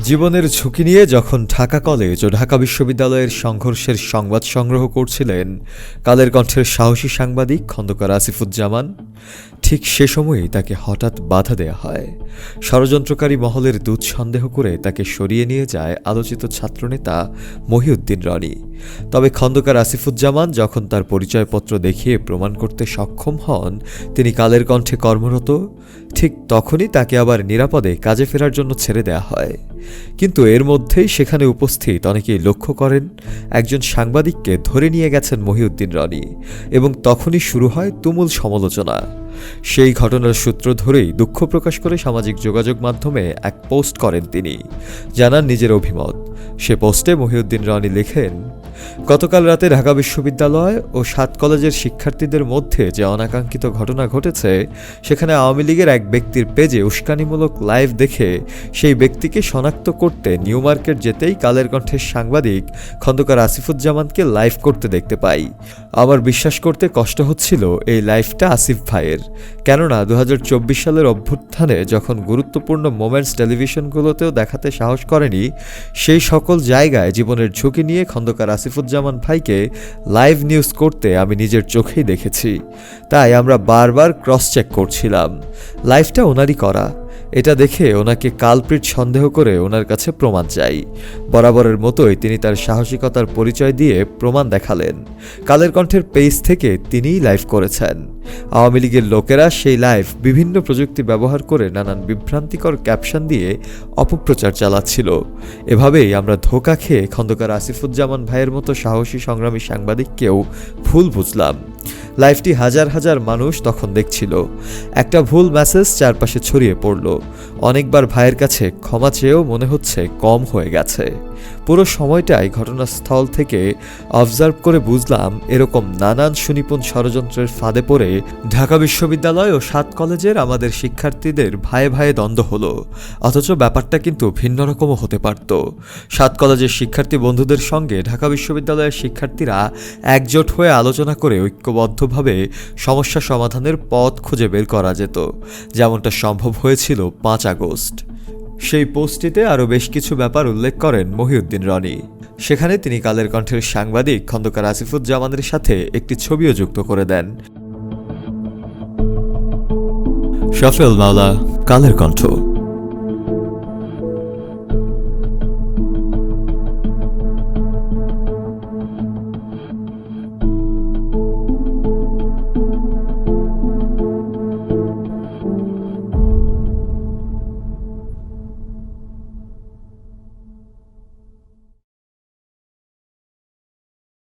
জীবনের ঝুঁকি নিয়ে যখন ঢাকা কলেজ ও ঢাকা বিশ্ববিদ্যালয়ের সংঘর্ষের সংবাদ সংগ্রহ করছিলেন, কালের কণ্ঠের সাহসী সাংবাদিক খন্দকার আসিফুজ্জামান। ঠিক সে সময়েই তাকে হঠাৎ বাধা দেয়া হয়। ষড়যন্ত্রকারী মহলের দুধ সন্দেহ করে তাকে সরিয়ে নিয়ে যায় আলোচিত ছাত্রনেতা মহিউদ্দিন রনি। তবে খন্দকার আসিফুজ্জামান যখন তার পরিচয়পত্র দেখিয়ে প্রমাণ করতে সক্ষম হন, তিনি কালের কণ্ঠে কর্মরত, ঠিক তখনই তাকে আবার নিরাপদে কাজে ফেরার জন্য ছেড়ে দেয়া হয়। কিন্তু এর মধ্যেই সেখানে উপস্থিত অনেকেই লক্ষ্য করেন, একজন সাংবাদিককে ধরে নিয়ে গেছেন মহিউদ্দিন রনি এবং তখনই শুরু হয় তুমুল সমালোচনা। সেই ঘটনার সূত্র ধরেই দুঃখ প্রকাশ করে সামাজিক যোগাযোগ মাধ্যমে এক পোস্ট করেন তিনি। জানান নিজের অভিমত। সে পোস্টে মহিউদ্দিন রানী লেখেন গতকাল রাতে ঢাকা বিশ্ববিদ্যালয় ও সাত কলেজের শিক্ষার্থীদের মধ্যে যে অনাকাঙ্ক্ষিত ঘটনা ঘটেছে, সেখানে আওয়ামী লীগের এক ব্যক্তির পেজে উস্কানিমূলক লাইভ দেখে সেই ব্যক্তিকে শনাক্ত করতে নিউ মার্কেট যেতেই কালের কণ্ঠের সাংবাদিক খন্দকার আসিফুজ্জামানকে লাইভ করতে দেখতে পাই। আমার বিশ্বাস করতে কষ্ট হচ্ছিল এই লাইভটা আসিফ ভাইয়ের। কেননা দু হাজার চব্বিশ সালের অভ্যুত্থানে যখন গুরুত্বপূর্ণ মোমেন্টস টেলিভিশনগুলোতেও দেখাতে সাহস করেনি, সেই সকল জায়গায় জীবনের ঝুঁকি নিয়ে খন্দকার আসিফুজ্জামান ভাইকে লাইভ নিউজ করতে আমি নিজের চোখেই দেখেছি। তাই আমরা বারবার ক্রস চেক করছিলাম। লাইফটা ওনারই করা। এটা দেখে ওনাকে কালপ্রিট সন্দেহ করে ওনার কাছে প্রমাণ চাই। বরাবরের মতোই তিনি তার সাহসিকতার পরিচয় দিয়ে প্রমাণ দেখালেন। কালের কণ্ঠের পেজ থেকে তিনিই লাইভ করেছেন। আওয়ামী লীগের লোকেরা সেই লাইভ বিভিন্ন প্রযুক্তি ব্যবহার করে নানান বিভ্রান্তিকর ক্যাপশন দিয়ে অপপ্রচার চালাচ্ছিল। এভাবেই আমরা ধোকা খেয়ে খন্দকার আসিফুজ্জামান ভাইয়ের মতো সাহসী সংগ্রামী সাংবাদিককেও ভুল বুঝলাম। লাইভটি হাজার হাজার মানুষ তখন দেখছিল। একটা ভুল মেসেজ চারপাশে ছড়িয়ে পড়ল। অনেকবার ভাইয়ের কাছে ক্ষমা চেয়েও মনে হচ্ছে কম হয়ে গেছে। পুরো সময়টাই ঘটনাস্থল থেকে অবজার্ভ করে বুঝলাম এরকম নানান সুনিপুণ ষড়যন্ত্রের ফাঁদে পড়ে ঢাকা বিশ্ববিদ্যালয় ও সাত কলেজের আমাদের শিক্ষার্থীদের ভাইয়ে ভাইয়ে দ্বন্দ্ব হলো। অথচ ব্যাপারটা কিন্তু ভিন্ন রকমও হতে পারত। সাত কলেজের শিক্ষার্থী বন্ধুদের সঙ্গে ঢাকা বিশ্ববিদ্যালয়ের শিক্ষার্থীরা একজোট হয়ে আলোচনা করে ঐক্যবদ্ধভাবে সমস্যা সমাধানের পথ খুঁজে বের করা যেত। যেমনটা সম্ভব হয়েছিল পাঁচ আগস্ট। সেই পোস্টটিতে আরও বেশ কিছু ব্যাপার উল্লেখ করেন মহিউদ্দিন রনি। সেখানে তিনি কালের কণ্ঠের সাংবাদিক খন্দকার আসিফুজ্জামানের সাথে একটি ছবিও যুক্ত করে দেন। সফল মাওলা, কালের কণ্ঠ।